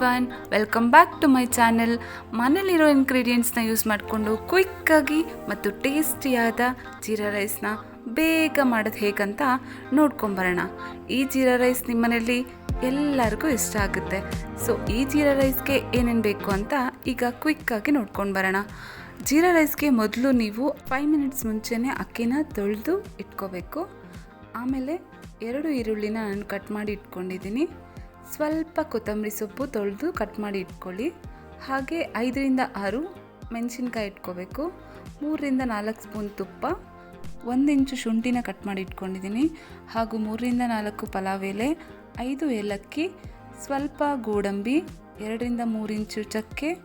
Everyone welcome back to my channel ಮನೇಲಿರೋ ಇನ್ಗ್ರೀಡಿಯೆಂಟ್ಸ್ನ use ಮಾಡಿಕೊಂಡು ಕ್ವಿಕ್ಕಾಗಿ ಮತ್ತು ಟೇಸ್ಟಿಯಾದ ಜೀರಾ ರೈಸ್ನ ಬೇಗ ಮಾಡೋದು ಹೇಗಂತ ನೋಡ್ಕೊಂಬರೋಣ. ಈ ಜೀರಾ ರೈಸ್ ನಿಮ್ಮನೇಲಿ ಎಲ್ಲರಿಗೂ ಇಷ್ಟ ಆಗುತ್ತೆ. ಸೊ ಈ ಜೀರಾ ರೈಸ್ಗೆ ಏನೇನು ಬೇಕು ಅಂತ ಈಗ ಕ್ವಿಕ್ಕಾಗಿ ನೋಡ್ಕೊಂಡು ಬರೋಣ ಜೀರಾ ರೈಸ್ಗೆ ಮೊದಲು ನೀವು ಫೈವ್ ಮಿನಿಟ್ಸ್ ಮುಂಚೆನೇ ಅಕ್ಕಿನ ತೊಳೆದು ಇಟ್ಕೋಬೇಕು. ಆಮೇಲೆ ಎರಡು ಈರುಳ್ಳಿನ ನಾನು ಕಟ್ ಮಾಡಿ ಇಟ್ಕೊಂಡಿದ್ದೀನಿ. ಸ್ವಲ್ಪ ಕೊತ್ತಂಬರಿ ಸೊಪ್ಪು ತೊಳೆದು ಕಟ್ ಮಾಡಿ ಇಟ್ಕೊಳ್ಳಿ. ಹಾಗೆ ಐದರಿಂದ ಆರು ಮೆಣಸಿನ್ಕಾಯಿ ಇಟ್ಕೋಬೇಕು. ಮೂರರಿಂದ ನಾಲ್ಕು ಸ್ಪೂನ್ ತುಪ್ಪ. ಒಂದು ಇಂಚು ಶುಂಠಿನ ಕಟ್ ಮಾಡಿ ಇಟ್ಕೊಂಡಿದ್ದೀನಿ. ಹಾಗೂ ಮೂರರಿಂದ ನಾಲ್ಕು ಪಲಾವ್ ಎಲೆ, ಐದು ಏಲಕ್ಕಿ, ಸ್ವಲ್ಪ ಗೋಡಂಬಿ, ಎರಡರಿಂದ ಮೂರು ಇಂಚು ಚಕ್ಕೆ,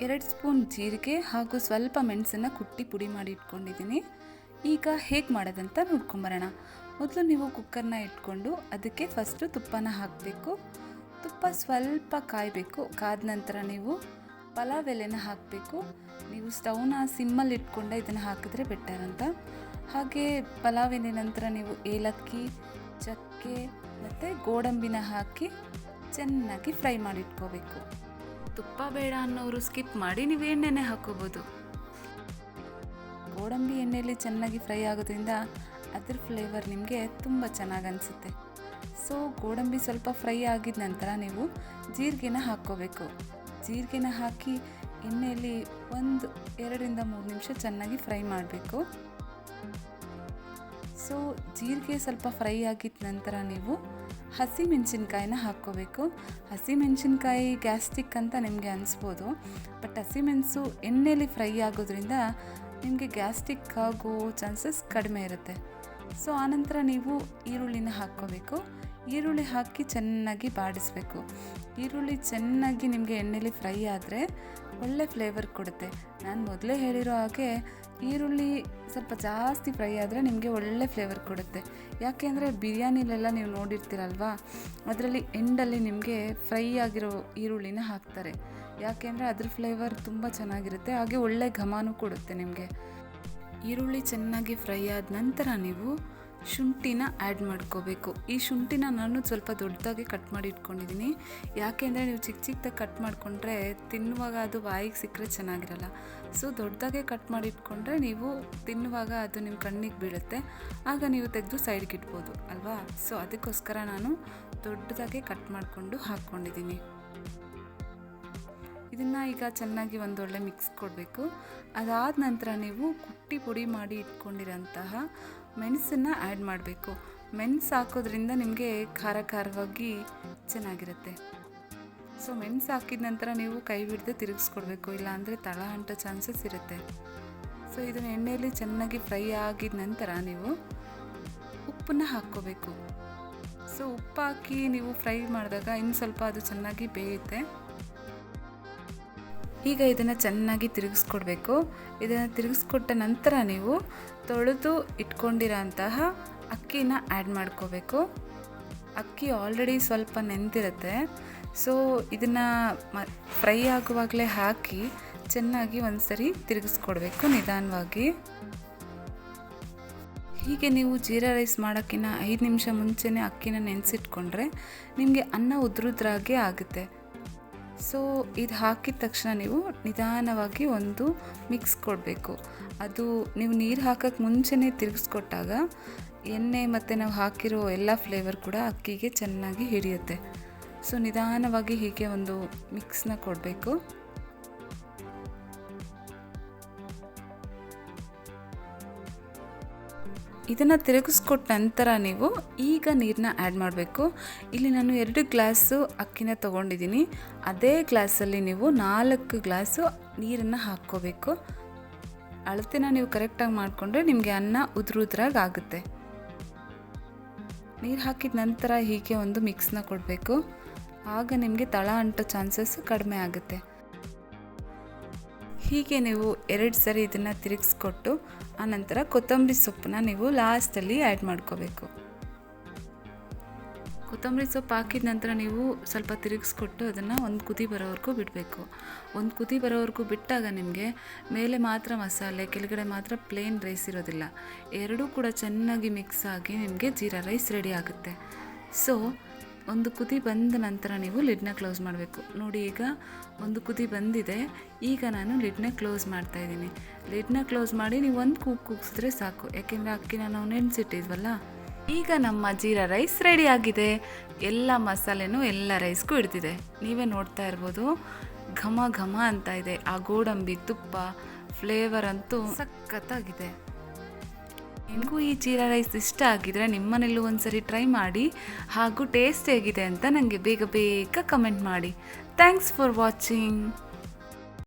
ಎರಡು ಸ್ಪೂನ್ ಜೀರಿಗೆ ಹಾಗೂ ಸ್ವಲ್ಪ ಮೆಣಸನ್ನು ಕುಟ್ಟಿ ಪುಡಿ ಮಾಡಿ ಇಟ್ಕೊಂಡಿದ್ದೀನಿ. ಈಗ ಹೇಗೆ ಮಾಡೋದಂತ ನೋಡ್ಕೊಂಬರೋಣ ಮೊದಲು ನೀವು ಕುಕ್ಕರ್ನ ಇಟ್ಕೊಂಡು ಅದಕ್ಕೆ ಫಸ್ಟು ತುಪ್ಪನ ಹಾಕಬೇಕು. ತುಪ್ಪ ಸ್ವಲ್ಪ ಕಾಯಬೇಕು. ಕಾದ ನಂತರ ನೀವು ಪಲಾವ್ ಎಲೆನ ಹಾಕಬೇಕು. ನೀವು ಸ್ಟವ್ನ ಸಿಮ್ಮಲ್ಲಿ ಇಟ್ಕೊಂಡೆ ಇದನ್ನು ಹಾಕಿದ್ರೆ ಬೆಟರ್ ಅಂತ. ಹಾಗೆ ಪಲಾವ್ ಎಲೆ ನಂತರ ನೀವು ಏಲಕ್ಕಿ ಚಕ್ಕೆ ಮತ್ತು ಗೋಡಂಬಿನ ಹಾಕಿ ಚೆನ್ನಾಗಿ ಫ್ರೈ ಮಾಡಿ ಇಟ್ಕೋಬೇಕು. ತುಪ್ಪ ಬೇಡ ಅನ್ನೋರು ಸ್ಕಿಪ್ ಮಾಡಿ ನೀವು ಎಣ್ಣೆನೇ ಹಾಕೋಬೋದು. ಗೋಡಂಬಿ ಎಣ್ಣೆಯಲ್ಲಿ ಚೆನ್ನಾಗಿ ಫ್ರೈ ಆಗೋದ್ರಿಂದ ಅದ್ರ ಫ್ಲೇವರ್ ನಿಮಗೆ ತುಂಬ ಚೆನ್ನಾಗಿ ಅನಿಸುತ್ತೆ. ಸೊ ಗೋಡಂಬಿ ಸ್ವಲ್ಪ ಫ್ರೈ ಆಗಿದ ನಂತರ ನೀವು ಜೀರಿಗೆನ ಹಾಕ್ಕೋಬೇಕು. ಜೀರಿಗೆನ ಹಾಕಿ ಎಣ್ಣೆಯಲ್ಲಿ ಒಂದು, ಎರಡರಿಂದ ಮೂರು ನಿಮಿಷ ಚೆನ್ನಾಗಿ ಫ್ರೈ ಮಾಡಬೇಕು. ಸೊ ಜೀರಿಗೆ ಸ್ವಲ್ಪ ಫ್ರೈ ಆಗಿದ ನಂತರ ನೀವು ಹಸಿ ಮೆಣಸಿನ್ಕಾಯಿನ ಹಾಕ್ಕೋಬೇಕು. ಹಸಿ ಮೆಣಸಿನ್ಕಾಯಿ ಗ್ಯಾಸ್ಟಿಕ್ ಅಂತ ನಿಮಗೆ ಅನಿಸ್ಬೋದು. ಬಟ್ ಹಸಿಮೆಣಸು ಎಣ್ಣೆಯಲ್ಲಿ ಫ್ರೈ ಆಗೋದ್ರಿಂದ ನಿಮಗೆ ಗ್ಯಾಸ್ಟಿಕ್ ಆಗೋ ಚಾನ್ಸಸ್ ಕಡಿಮೆ ಇರುತ್ತೆ. ಸೊ ಆನಂತರ ನೀವು ಈರುಳ್ಳಿನ ಹಾಕ್ಕೋಬೇಕು. ಈರುಳ್ಳಿ ಹಾಕಿ ಚೆನ್ನಾಗಿ ಬಾಡಿಸ್ಬೇಕು. ಈರುಳ್ಳಿ ಚೆನ್ನಾಗಿ ನಿಮಗೆ ಎಣ್ಣೆಲಿ ಫ್ರೈ ಆದರೆ ಒಳ್ಳೆ ಫ್ಲೇವರ್ ಕೊಡುತ್ತೆ. ನಾನು ಮೊದಲೇ ಹೇಳಿರೋ ಹಾಗೆ ಈರುಳ್ಳಿ ಸ್ವಲ್ಪ ಜಾಸ್ತಿ ಫ್ರೈ ಆದರೆ ನಿಮಗೆ ಒಳ್ಳೆ ಫ್ಲೇವರ್ ಕೊಡುತ್ತೆ. ಯಾಕೆ ಅಂದರೆ ಬಿರಿಯಾನಿಲೆಲ್ಲ ನೀವು ನೋಡಿರ್ತೀರಲ್ವಾ? ಅದರಲ್ಲಿ ಎಂಡಲ್ಲಿ ನಿಮಗೆ ಫ್ರೈ ಆಗಿರೋ ಈರುಳ್ಳಿನ ಹಾಕ್ತಾರೆ. ಯಾಕೆ ಅಂದರೆ ಅದ್ರ ಫ್ಲೇವರ್ ತುಂಬ ಚೆನ್ನಾಗಿರುತ್ತೆ, ಹಾಗೆ ಒಳ್ಳೆ ಘಮಾನು ಕೊಡುತ್ತೆ ನಿಮಗೆ. ಈರುಳ್ಳಿ ಚೆನ್ನಾಗಿ ಫ್ರೈ ಆದ ನಂತರ ನೀವು ಶುಂಠಿನ ಆ್ಯಡ್ ಮಾಡ್ಕೋಬೇಕು. ಈ ಶುಂಠಿನ ನಾನು ಸ್ವಲ್ಪ ದೊಡ್ಡದಾಗಿ ಕಟ್ ಮಾಡಿ ಇಟ್ಕೊಂಡಿದ್ದೀನಿ ಯಾಕೆಂದರೆ ನೀವು ಚಿಕ್ಕ ಚಿಕ್ಕದಾಗಿ ಕಟ್ ಮಾಡಿಕೊಂಡ್ರೆ ತಿನ್ನುವಾಗ ಅದು ಬಾಯಿಗೆ ಸಿಕ್ಕರೆ ಚೆನ್ನಾಗಿರಲ್ಲ. ಸೊ ದೊಡ್ಡದಾಗೆ ಕಟ್ ಮಾಡಿ ಇಟ್ಕೊಂಡ್ರೆ ನೀವು ತಿನ್ನುವಾಗ ಅದು ನಿಮ್ಮ ಕಣ್ಣಿಗೆ ಬೀಳುತ್ತೆ. ಆಗ ನೀವು ತೆಗೆದು ಸೈಡ್ಗೆ ಇಡ್ಬೋದು, ಅಲ್ವಾ? ಸೊ ಅದಕ್ಕೋಸ್ಕರ ನಾನು ದೊಡ್ಡದಾಗೆ ಕಟ್ ಮಾಡಿಕೊಂಡು ಹಾಕ್ಕೊಂಡಿದ್ದೀನಿ ಇದನ್ನು ಈಗ ಚೆನ್ನಾಗಿ ಒಂದೊಳ್ಳೆ ಮಿಕ್ಸ್ ಕೊಡಬೇಕು. ಅದಾದ ನಂತರ ನೀವು ಕುಟ್ಟಿ ಪುಡಿ ಮಾಡಿ ಇಟ್ಕೊಂಡಿರೋಂತಹ ಮೆಣಸನ್ನು ಆ್ಯಡ್ ಮಾಡಬೇಕು. ಮೆಣಸು ಹಾಕೋದ್ರಿಂದ ನಿಮಗೆ ಖಾರ ಖಾರವಾಗಿ ಚೆನ್ನಾಗಿರುತ್ತೆ. ಸೊ ಮೆಣಸು ಹಾಕಿದ ನಂತರ ನೀವು ಕೈ ಬಿಡದೆ ತಿರುಗಿಸ್ಕೊಡ್ಬೇಕು. ಇಲ್ಲಾಂದರೆ ತಳ ಅಂಟೋ ಚಾನ್ಸಸ್ ಇರುತ್ತೆ. ಸೊ ಇದನ್ನು ಎಣ್ಣೆಯಲ್ಲಿ ಚೆನ್ನಾಗಿ ಫ್ರೈ ಆಗಿದ ನಂತರ ನೀವು ಉಪ್ಪನ್ನು ಹಾಕ್ಕೋಬೇಕು. ಸೊ ಉಪ್ಪು ಹಾಕಿ ನೀವು ಫ್ರೈ ಮಾಡಿದಾಗ ಇನ್ನು ಸ್ವಲ್ಪ ಅದು ಚೆನ್ನಾಗಿ ಬೇಯುತ್ತೆ. ಈಗ ಇದನ್ನು ಚೆನ್ನಾಗಿ ತಿರುಗಿಸ್ಕೊಡ್ಬೇಕು. ಇದನ್ನು ತಿರುಗಿಸ್ಕೊಟ್ಟ ನಂತರ ನೀವು ತೊಳೆದು ಇಟ್ಕೊಂಡಿರೋಂತಹ ಅಕ್ಕಿನ ಆ್ಯಡ್ ಮಾಡ್ಕೋಬೇಕು. ಅಕ್ಕಿ ಆಲ್ರೆಡಿ ಸ್ವಲ್ಪ ನೆನೆದಿರುತ್ತೆ ಸೊ ಇದನ್ನು ಮ ಫ್ರೈ ಆಗುವಾಗಲೇ ಹಾಕಿ ಚೆನ್ನಾಗಿ ಒಂದು ಸರಿ ತಿರುಗಿಸ್ಕೊಡ್ಬೇಕು ನಿಧಾನವಾಗಿ. ಹೀಗೆ ನೀವು ಜೀರಾ ರೈಸ್ ಮಾಡೋಕ್ಕಿಂತ ಐದು ನಿಮಿಷ ಮುಂಚೆನೇ ಅಕ್ಕಿನ ನೆನೆಸಿಟ್ಕೊಂಡ್ರೆ ನಿಮಗೆ ಅನ್ನ ಉದ್ರುದ್ರಾಗೆ ಆಗುತ್ತೆ. ಸೊ ಇದು ಹಾಕಿದ ತಕ್ಷಣ ನೀವು ನಿಧಾನವಾಗಿ ಒಂದು ಮಿಕ್ಸ್ ಕೊಡಬೇಕು. ಅದು ನೀವು ನೀರು ಹಾಕೋಕ್ಕೆ ಮುಂಚೆನೇ ತಿರುಗಿಸ್ಕೊಟ್ಟಾಗ ಎಣ್ಣೆ ಮತ್ತು ನಾವು ಹಾಕಿರೋ ಎಲ್ಲ ಫ್ಲೇವರ್ ಕೂಡ ಅಕ್ಕಿಗೆ ಚೆನ್ನಾಗಿ ಹಿಡಿಯುತ್ತೆ. ಸೊ ನಿಧಾನವಾಗಿ ಹೀಗೆ ಒಂದು ಮಿಕ್ಸ್ನ ಕೊಡಬೇಕು. ಇದನ್ನು ತಿರುಗಿಸ್ಕೊಟ್ಟ ನಂತರ ನೀವು ಈಗ ನೀರನ್ನ ಆ್ಯಡ್ ಮಾಡಬೇಕು. ಇಲ್ಲಿ ನಾನು ಎರಡು ಗ್ಲಾಸು ಅಕ್ಕಿನ ತೊಗೊಂಡಿದ್ದೀನಿ ಅದೇ ಗ್ಲಾಸಲ್ಲಿ ನೀವು ನಾಲ್ಕು ಗ್ಲಾಸು ನೀರನ್ನು ಹಾಕ್ಕೋಬೇಕು. ಅಳತೆನ ನೀವು ಕರೆಕ್ಟಾಗಿ ಮಾಡಿಕೊಂಡ್ರೆ ನಿಮಗೆ ಅನ್ನ ಉದುರು ಉದ್ರಾಗಿ ಆಗುತ್ತೆ. ನೀರು ಹಾಕಿದ ನಂತರ ಹೀಗೆ ಒಂದು ಮಿಕ್ಸ್ನ ಕೊಡಬೇಕು. ಆಗ ನಿಮಗೆ ತಳ ಅಂಟೋ ಚಾನ್ಸಸ್ ಕಡಿಮೆ ಆಗುತ್ತೆ. ಹೀಗೆ ನೀವು ಎರಡು ಸರಿ ಇದನ್ನು ತಿರುಗಿಸ್ಕೊಟ್ಟು, ಆನಂತರ ಕೊತ್ತಂಬರಿ ಸೊಪ್ಪನ್ನ ನೀವು ಲಾಸ್ಟಲ್ಲಿ ಆ್ಯಡ್ ಮಾಡ್ಕೋಬೇಕು. ಕೊತ್ತಂಬರಿ ಸೊಪ್ಪು ಹಾಕಿದ ನಂತರ ನೀವು ಸ್ವಲ್ಪ ತಿರುಗಿಸ್ಕೊಟ್ಟು ಅದನ್ನು ಒಂದು ಕುದಿ ಬರೋವರೆಗೂ ಬಿಡಬೇಕು. ಒಂದು ಕುದಿ ಬರೋವರೆಗೂ ಬಿಟ್ಟಾಗ ನಿಮಗೆ ಮೇಲೆ ಮಾತ್ರ ಮಸಾಲೆ, ಕೆಳಗಡೆ ಮಾತ್ರ ಪ್ಲೇನ್ ರೈಸ್ ಇರೋದಿಲ್ಲ. ಎರಡೂ ಕೂಡ ಚೆನ್ನಾಗಿ ಮಿಕ್ಸ್ ಆಗಿ ನಿಮಗೆ ಜೀರಾ ರೈಸ್ ರೆಡಿ ಆಗುತ್ತೆ. ಸೊ ಒಂದು ಕುದಿ ಬಂದ ನಂತರ ನೀವು ಲಿಡ್ನ ಕ್ಲೋಸ್ ಮಾಡಬೇಕು. ನೋಡಿ ಈಗ ಒಂದು ಕುದಿ ಬಂದಿದೆ. ಈಗ ನಾನು ಲಿಡ್ನ ಕ್ಲೋಸ್ ಮಾಡ್ತಾ ಇದ್ದೀನಿ. ಲಿಡ್ನ ಕ್ಲೋಸ್ ಮಾಡಿ ನೀವು ಒಂದು ಕೂಗ್ ಕೂಗಿಸಿದ್ರೆ ಸಾಕು. ಯಾಕೆಂದರೆ ಅಕ್ಕಿನ ನಾವು ನೆನೆಸಿಟ್ಟಿದ್ವಲ್ಲ? ಈಗ ನಮ್ಮ ಜೀರಾ ರೈಸ್ ರೆಡಿ ಆಗಿದೆ. ಎಲ್ಲ ಮಸಾಲೆನೂ ಎಲ್ಲ ರೈಸ್ಗೂ ಹಿಡ್ದಿದೆ. ನೀವೇ ನೋಡ್ತಾ ಇರ್ಬೋದು. ಘಮ ಘಮ ಅಂತ ಇದೆ. ಆ ಗೋಡಂಬಿ ತುಪ್ಪ ಫ್ಲೇವರ್ ಅಂತೂ ಸಖತ್ತಾಗಿದೆ. ನಿಮಗೂ ಈ ಜೀರಾ ರೈಸ್ ಇಷ್ಟ ಆಗಿದ್ರೆ ನಿಮ್ಮನೆಲ್ಲೂ ಒಂದ್ಸರಿ ಟ್ರೈ ಮಾಡಿ ಹಾಗೂ ಟೇಸ್ಟ್ ಹೇಗಿದೆ ಅಂತ ನನಗೆ ಬೇಗ ಬೇಗ ಕಮೆಂಟ್ ಮಾಡಿ. Thanks for watching